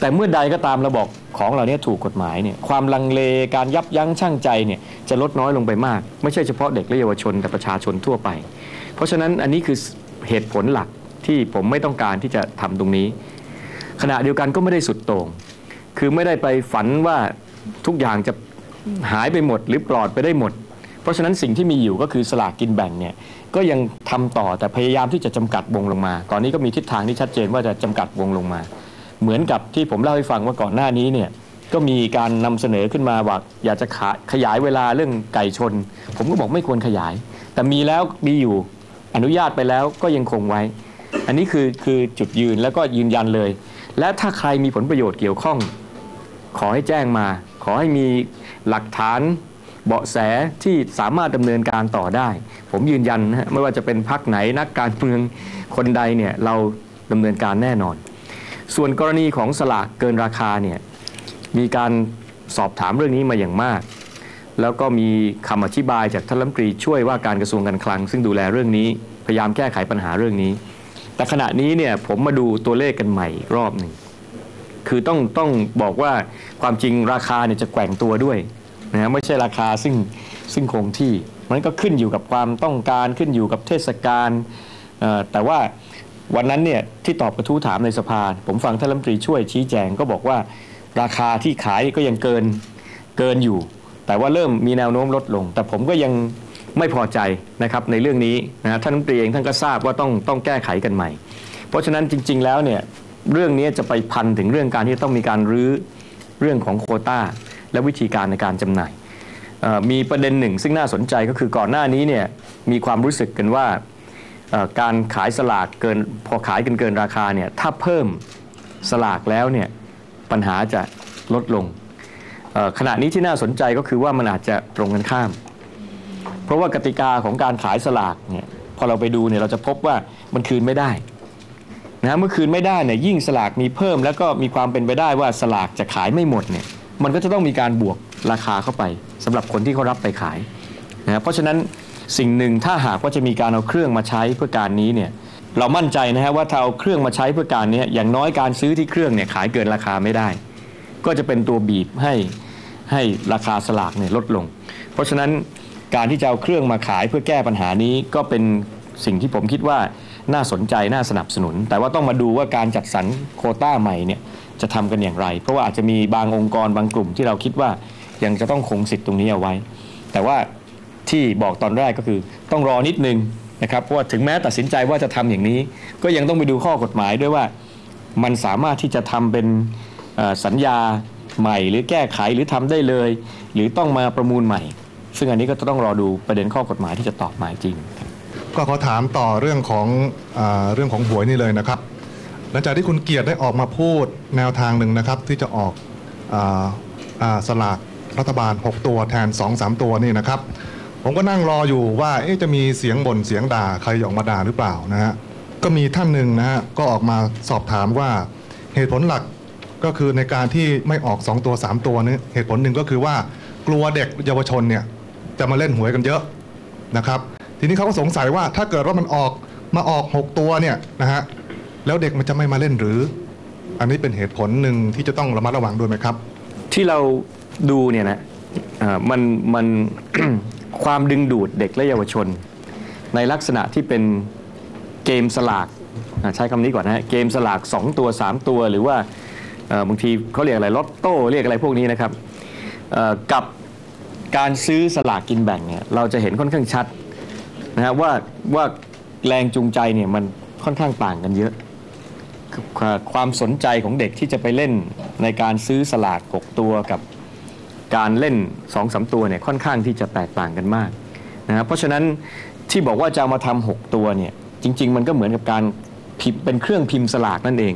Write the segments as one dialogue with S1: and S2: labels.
S1: แต่เมื่อใดก็ตามเราบอกของเหล่านี้ถูกกฎหมายเนี่ยความลังเลการยับยั้งชั่งใจเนี่ยจะลดน้อยลงไปมาก ไม่ใช่เฉพาะเด็กและเยาวชนแต่ประชาชนทั่วไป เพราะฉะนั้นอันนี้คือเหตุผลหลักที่ผมไม่ต้องการที่จะทำตรงนี้ ขณะเดียวกันก็ไม่ได้สุดโต่งคือไม่ได้ไปฝันว่าทุกอย่างจะหายไปหมดหรือปลอดไปได้หมด เพราะฉะนั้นสิ่งที่มีอยู่ก็คือสลากกินแบ่งเนี่ยก็ยังทำต่อแต่พยายามที่จะจำกัดวงลงมา ตอนนี้ก็มีทิศทางที่ชัดเจนว่าจะจำกัดวงลงมา เหมือนกับที่ผมเล่าให้ฟังว่าก่อนหน้านี้เนี่ยก็มีการนำเสนอขึ้นมาว่าอยากจะขาขยายเวลาเรื่องไก่ชน ผมก็บอกไม่ควรขยาย แต่มีแล้วมีอยู่อนุญาตไปแล้วก็ยังคงไว้ อันนี้คือคือจุดยืนแล้วก็ยืนยันเลย และถ้าใครมีผลประโยชน์เกี่ยวข้อง ขอให้แจ้งมา ขอให้มีหลักฐานเบาะแสที่สามารถดำเนินการต่อได้ ผมยืนยันนะฮะไม่ว่าจะเป็นพักไหนนักการเมืองคนใดเนี่ยเราดำเนินการแน่นอน ส่วนกรณีของสลากเกินราคาเนี่ยมีการสอบถามเรื่องนี้มาอย่างมาก แล้วก็มีคำอธิบายจากท่านรัฐมนตรีช่วยว่าการกระทรวงการคลัง ซึ่งดูแลเรื่องนี้พยายามแก้ไขปัญหาเรื่องนี้ แต่ขณะนี้เนี่ยผมมาดูตัวเลขกันใหม่รอบหนึ่งคือต้องต้องบอกว่าความจริงราคาเนี่ยจะแกว่งตัวด้วยนะไม่ใช่ราคาซึ่งซึ่งคงที่มันก็ขึ้นอยู่กับความต้องการขึ้นอยู่กับเทศกาลแต่ว่า วันนั้นเนี่ยที่ตอบกระทู้ถามในสภา ผมฟังท่านรัฐมนตรีช่วยชี้แจงก็บอกว่า ราคาที่ขายก็ยังเกินเกินอยู่ แต่ว่าเริ่มมีแนวโน้มลดลง แต่ผมก็ยังไม่พอใจนะครับในเรื่องนี้นะท่านรัฐมนตรีเองท่านก็ทราบว่าต้องต้องแก้ไขกันใหม่ เพราะฉะนั้นจริง ๆ แล้วเนี่ยเรื่องนี้จะไปพันถึงเรื่องการที่ต้องมีการรื้อเรื่องของโคต้า และวิธีการในการจำหน่ายมีประเด็นหนึ่งซึ่งน่าสนใจก็คือก่อนหน้านี้เนี่ยมีความรู้สึกกันว่า การขายสลากเกินพอขายกันเกินราคาเนี่ยถ้าเพิ่มสลากแล้วเนี่ยปัญหาจะลดลงขณะนี้ที่น่าสนใจก็คือว่ามันอาจจะตรงกันข้าม เพราะว่ากติกาของการขายสลากเนี่ยพอเราไปดูเนี่ยเราจะพบว่ามันคืนไม่ได้นะเมื่อคืนไม่ได้เนี่ยยิ่งสลากมีเพิ่ม แล้วก็มีความเป็นไปได้ว่าสลากจะขายไม่หมดเนี่ยมันก็จะต้องมีการบวกราคาเข้าไปสำหรับคนที่เขารับไปขายนะฮะเพราะฉะนั้น สิ่งหนึ่งถ้าหากว่าจะมีการเอาเครื่องมาใช้เพื่อการนี้เนี่ยเรามั่นใจนะฮะว่าถ้าเอาเครื่องมาใช้เพื่อการนี้อย่างน้อยการซื้อที่เครื่องเนี่ยขายเกินราคาไม่ได้ ก็จะเป็นตัวบีบให้ให้ราคาสลากเนี่ยลดลง เพราะฉะนั้นการที่จะเอาเครื่องมาขายเพื่อแก้ปัญหานี้ก็เป็นสิ่งที่ผมคิดว่าน่าสนใจน่าสนับสนุน แต่ว่าต้องมาดูว่าการจัดสรรโคต้าใหม่เนี่ยจะทำกันอย่างไร เพราะว่าอาจจะมีบางองค์กรบางกลุ่มที่เราคิดว่ายังจะต้องคงสิทธิ์ตรงนี้เอาไว้ แต่ว่า ที่บอกตอนแรกก็คือต้องรอนิดนึงนะครับเพราะว่าถึงแม้ตัดสินใจว่าจะทำอย่างนี้ ก็ยังต้องไปดูข้อกฎหมายด้วยว่า มันสามารถที่จะทำเป็นสัญญาใหม่ หรือแก้ไขหรือทำได้เลย หรือต้องมาประมูลใหม่ ซึ่งอันนี้ก็จะต้องรอดูประเด็นข้อกฎหมายที่จะตอบมาจริง
S2: ก็ขอถามต่อเรื่องของอเรื่องของหวยนี่เลยนะครับหลังจากที่คุณเกียรติได้ออกมาพูดแนวทางหนึ่งนะครับ ที่จะออกออสลากรัฐบาล 6 ตัวแทน 2-3 ตัวนี่นะครับ ผมก็นั่งรออยู่ว่าจะมีเสียงบ่นเสียงด่าใครออกมาด่าหรือเปล่านะฮะก็มีท่านหนึ่งนะฮะก็ออกมาสอบถามว่าเหตุผลหลักก็คือในการที่ไม่ออก 2 ตัว 3 ตัวนี้เหตุผลหนึ่งก็คือว่ากลัวเด็กเยาวชนเนี่ยจะมาเล่นหวยกันเยอะนะครับ ทีนี้เขาก็สงสัยว่าถ้าเกิดว่ามันออกมาออก 6 ตัวเนี่ยนะฮะแล้วเด็กมันจะไม่มาเล่นหรือ อันนี้เป็นเหตุผลหนึ่งที่จะต้องระมัดระวังด้วยไหมครับ
S1: ที่เราดูเนี่ยนะมันมัน ความดึงดูดเด็กและเยาวชน ในลักษณะที่เป็นเกมสลากใช้คำนี้ก่อนนะฮะเกมสลาก 2 ตัว 3 ตัว หรือว่าบางทีเขาเรียกอะไรลอตโต้เรียกอะไรพวกนี้นะครับกับการซื้อสลากกินแบ่งเนี่ยเราจะเห็นค่อนข้างชัดนะฮะว่าว่าแรงจูงใจเนี่ยมันค่อนข้างต่างกันเยอะ ความสนใจของเด็กที่จะไปเล่นในการซื้อสลาก 6 ตัวกับ การเล่น2อสตัวเนี่ยค่อนข้างที่จะแตกต่างกันมากนะครับเพราะฉะนั้นที่บอกว่าจะามาทำ6ตัวเนี่ยจริง ๆ มันก็เหมือนกับการพิมพ์เป็นเครื่องพิมพ์สลากนั่นเอง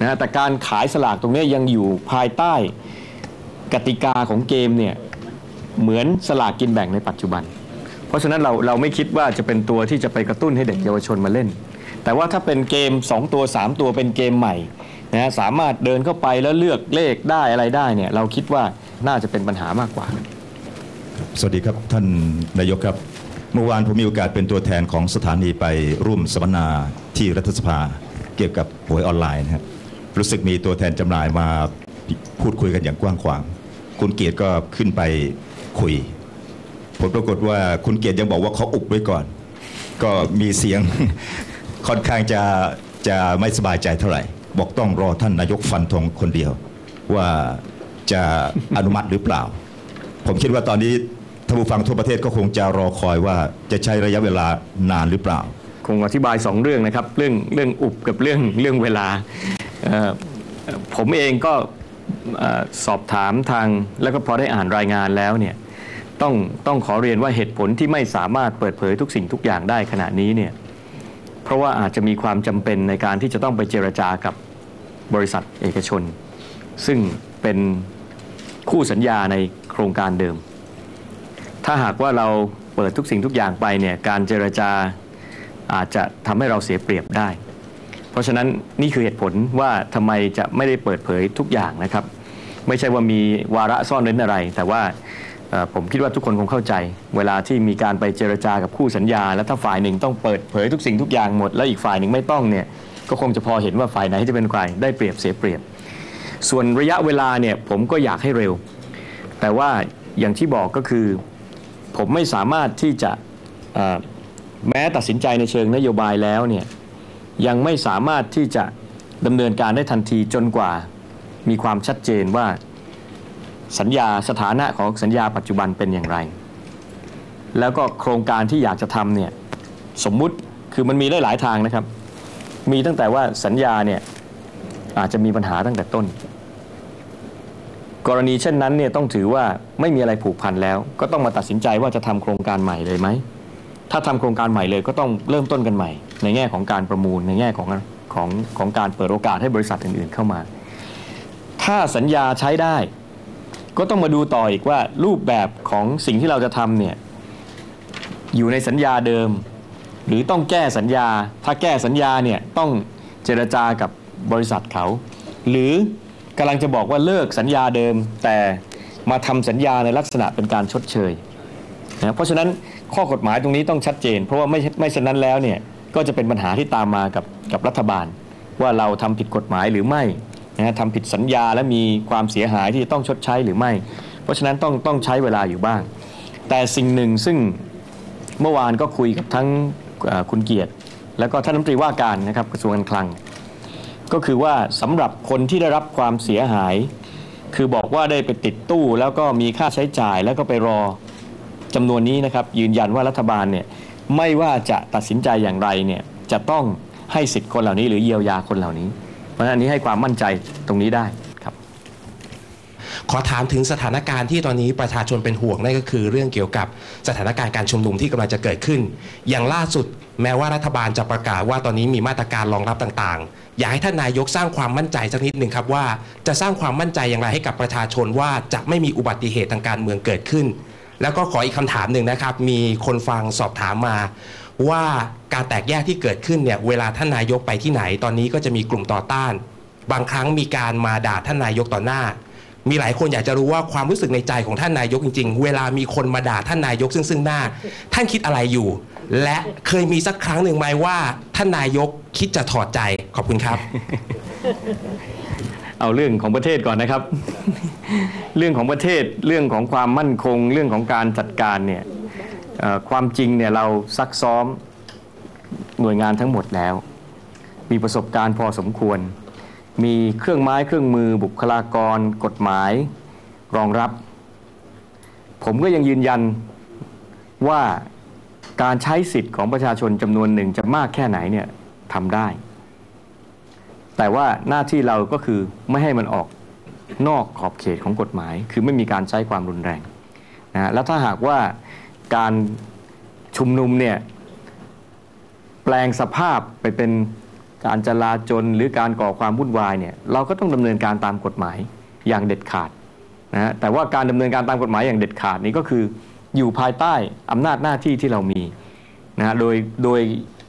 S1: นะฮะแต่การขายสลากตรงนี้ยังอยู่ภายใต้กติกาของเกมเนี่ยเหมือนสลากกินแบ่งในปัจจุบัน เพราะฉะนั้นเราเราไม่คิดว่าจะเป็นตัวที่จะไปกระตุ้นให้เด็กเยาวชนมาเล่น แต่ว่าถ้าเป็นเกม 2 ตัว 3 ตัวเป็นเกมใหม่นะสามารถเดินเข้าไปแล้วเลือกเลขได้อะไรได้เนี่ยเราคิดว่า น่าจะเป็นปัญหามากกว่า
S3: สวัสดีครับท่านนายกครับ เมื่อวานผมมีโอกาสเป็นตัวแทนของสถานีไปร่วมสัมมนาที่รัฐสภาเกี่ยวกับหวยออนไลน์นะครับรู้สึกมีตัวแทนจำหน่ายมาพูดคุยกันอย่างกว้างขวาง คุณเกียรติก็ขึ้นไปคุย ผลปรากฏว่าคุณเกียรติยังบอกว่าเขาอุบไว้ก่อน ก็มีเสียงค่อนข้างจะจะไม่สบายใจเท่าไหร่ บอกต้องรอท่านนายกฟันธงคนเดียว ว่า จะอนุมัติหรือเปล่า ผมคิดว่าตอนนี้ท่านผู้ฟังทั่วประเทศก็คงจะรอคอยว่าจะใช้ระยะเวลานานหรือเปล่า
S1: คงอธิบายสองเรื่องนะครับ เรื่องเรื่องอุบกับเรื่องเรื่องเวลา ผมเองก็สอบถามทางแล้วก็พอได้อ่านรายงานแล้วเนี่ยต้องต้องขอเรียนว่าเหตุผลที่ไม่สามารถเปิดเผยทุกสิ่งทุกอย่างได้ขณะนี้เนี่ยเพราะว่าอาจจะมีความจำเป็นในการที่จะต้องไปเจรจากับบริษัทเอกชน ซึ่งเป็น คู่สัญญาในโครงการเดิม ถ้าหากว่าเราเปิดทุกสิ่งทุกอย่างไปเนี่ยการเจรจาอาจจะทำให้เราเสียเปรียบได้ เพราะฉะนั้นนี่คือเหตุผลว่าทำไมจะไม่ได้เปิดเผยทุกอย่างนะครับ ไม่ใช่ว่ามีวาระซ่อนเร้นอะไร แต่ว่าผมคิดว่าทุกคนคงเข้าใจ เวลาที่มีการไปเจรจากับคู่สัญญา แล้วถ้าฝ่ายหนึ่งต้องเปิดเผยทุกสิ่งทุกอย่างหมด แล้วอีกฝ่ายหนึ่งไม่ต้องเนี่ยก็คงจะพอเห็นว่าฝ่ายไหนจะเป็นฝ่ายได้เปรียบเสียเปรียบ ส่วนระยะเวลาเนี่ยผมก็อยากให้เร็ว แต่ว่าอย่างที่บอกก็คือ ผมไม่สามารถที่จะแม้ตัดสินใจในเชิงนโยบายแล้วเนี่ยยังไม่สามารถที่จะดำเนินการได้ทันทีจนกว่ามีความชัดเจนว่าสัญญาสถานะของสัญญาปัจจุบันเป็นอย่างไร แล้วก็โครงการที่อยากจะทำเนี่ยสมมุติคือมันมีได้หลายทางนะครับ มีตั้งแต่ว่าสัญญาเนี่ยอาจจะมีปัญหาตั้งแต่ต้น กรณีเช่นนั้นเนี่ยต้องถือว่าไม่มีอะไรผูกพันแล้ว ก็ต้องมาตัดสินใจว่าจะทำโครงการใหม่เลยไหม ถ้าทำโครงการใหม่เลยก็ต้องเริ่มต้นกันใหม่ ในแง่ของการประมูลในแง่ของของของการเปิดโอกาสให้บริษัทอื่นๆเข้ามา ถ้าสัญญาใช้ได้ ก็ต้องมาดูต่ออีกว่ารูปแบบของสิ่งที่เราจะทำเนี่ยอยู่ในสัญญาเดิม หรือต้องแก้สัญญา ถ้าแก้สัญญาเนี่ยต้องเจรจากับบริษัทเขา หรือ กำลังจะบอกว่าเลิกสัญญาเดิม แต่มาทำสัญญาในลักษณะเป็นการชดเชยนะเพราะฉะนั้นข้อกฎหมายตรงนี้ต้องชัดเจน เพราะว่าไม่ไม่ฉะนั้นแล้วเนี่ยก็จะเป็นปัญหาที่ตามมากับกับรัฐบาล ว่าเราทำผิดกฎหมายหรือไม่นะทำผิดสัญญาและมีความเสียหายที่จะต้องชดใช้หรือไม่ เพราะฉะนั้นต้องต้องใช้เวลาอยู่บ้าง แต่สิ่งหนึ่งซึ่งเมื่อวานก็คุยกับทั้งคุณเกียรติ แล้วก็ท่านรัฐมนตรีว่าการนะครับกระทรวงการคลัง ก็คือว่าสำหรับคนที่ได้รับความเสียหาย คือบอกว่าได้ไปติดตู้แล้วก็มีค่าใช้จ่ายแล้วก็ไปรอจำนวนนี้นะครับยืนยันว่ารัฐบาลเนี่ยไม่ว่าจะตัดสินใจอย่างไรเนี่ยจะต้องให้สิทธิ์คนเหล่านี้หรือเยียวยาคนเหล่านี้ เพราะฉะนั้นอันนี้ให้ความมั่นใจตรงนี้ได้
S4: อถามถึงสถานการณ์ที่ตอนนี้ประชาชนเป็นห่วงนั่นก็คือ เรื่องเกี่ยวกับสถานการณ์การชุมนุมที่กำลังจะเกิดขึ้น อย่างล่าสุดแม้ว่ารัฐบาลจะประกาศว่าตอนนี้มีมาตรการรองรับต่างๆ อยากให้ท่านนายกสร้างความมั่นใจสักนิดหนึ่งครับว่า จะสร้างความมั่นใจอย่างไรให้กับประชาชนว่าจะไม่มีอุบัติเหตุทางการเมืองเกิดขึ้น แล้วก็ขออีกคำถามหนึ่งนะครับ มีคนฟังสอบถามมา ว่าการแตกแยกที่เกิดขึ้นเนี่ยเวลาท่านนายกไปที่ไหน ตอนนี้ก็จะมีกลุ่มต่อต้าน บางครั้งมีการมาด่าท่านนายกต่อหน้า มีหลายคนอยากจะรู้ว่าความรู้สึกในใจของท่านนายกจริง ๆ เวลามีคนมาด่าท่านนายกซึ่งซึ่งหน้า ท่านคิดอะไรอยู่ และเคยมีสักครั้งหนึ่งไหมว่าท่านนายกคิดจะถอดใจขอบคุณครับ
S1: เอาเรื่องของประเทศก่อนนะครับ เรื่องของประเทศเรื่องของความมั่นคง เรื่องของการจัดการเนี่ยความจริงเนี่ยเราซักซ้อมหน่วยงานทั้งหมดแล้ว มีประสบการณ์พอสมควร มีเครื่องไม้เครื่องมือบุคลากร กฎหมาย รองรับ ผมก็ยังยืนยันว่าการใช้สิทธิ์ของประชาชนจำนวนหนึ่งจะมากแค่ไหนเนี่ยทำได้ แต่ว่าหน้าที่เราก็คือไม่ให้มันออกนอกขอบเขตของกฎหมาย คือไม่มีการใช้ความรุนแรงนะฮะแล้วถ้าหากว่าการชุมนุมเนี่ยแปลงสภาพไปเป็น การจลาจลหรือการก่อความวุ่นวายเนี่ยเราก็ต้องดำเนินการตามกฎหมายอย่างเด็ดขาดนะฮะแต่ว่าการดำเนินการตามกฎหมายอย่างเด็ดขาดนี้ก็คืออยู่ภายใต้อำนาจหน้าที่ที่เรามีนะฮะโดยโดย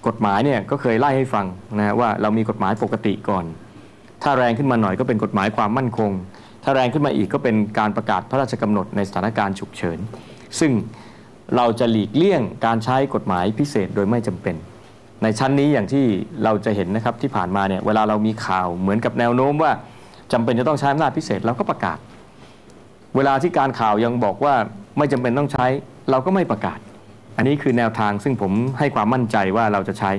S1: กฎหมายเนี่ยก็เคยไล่ให้ฟังนะฮะว่าเรามีกฎหมายปกติก่อน ถ้าแรงขึ้นมาหน่อยก็เป็นกฎหมายความมั่นคง ถ้าแรงขึ้นมาอีกก็เป็นการประกาศพระราชกำหนดในสถานการณ์ฉุกเฉิน ซึ่งเราจะหลีกเลี่ยงการใช้กฎหมายพิเศษโดยไม่จำเป็น ในชั้นนี้อย่างที่เราจะเห็นนะครับที่ผ่านมาเนี่ยเวลาเรามีข่าวเหมือนกับแนวโน้มว่าจำเป็นจะต้องใช้อำนาจพิเศษเราก็ประกาศ เวลาที่การข่าวยังบอกว่าไม่จำเป็นต้องใช้เราก็ไม่ประกาศ อันนี้คือแนวทางซึ่งผมให้ความมั่นใจว่าเราจะใช้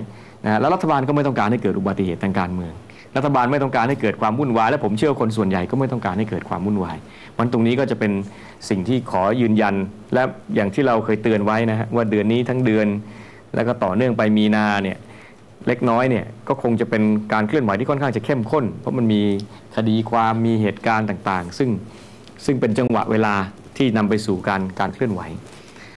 S1: นะฮะแล้วรัฐบาลก็ไม่ต้องการให้เกิดอุบัติเหตุทางการเมือง รัฐบาลไม่ต้องการให้เกิดความวุ่นวายและผมเชื่อคนส่วนใหญ่ก็ไม่ต้องการให้เกิดความวุ่นวายมันตรงนี้ก็จะเป็นสิ่งที่ขอยืนยัน และอย่างที่เราเคยเตือนไว้นะฮะว่าเดือนนี้ทั้งเดือน แล้วก็ต่อเนื่องไปมีนาเนี่ยเล็กน้อยเนี่ยก็คงจะเป็นการเคลื่อนไหวที่ค่อนข้างจะเข้มข้น เพราะมันมีคดีความมีเหตุการณ์ต่างๆ ซึ่งซึ่งเป็นจังหวะเวลาที่นำไปสู่การการเคลื่อนไหว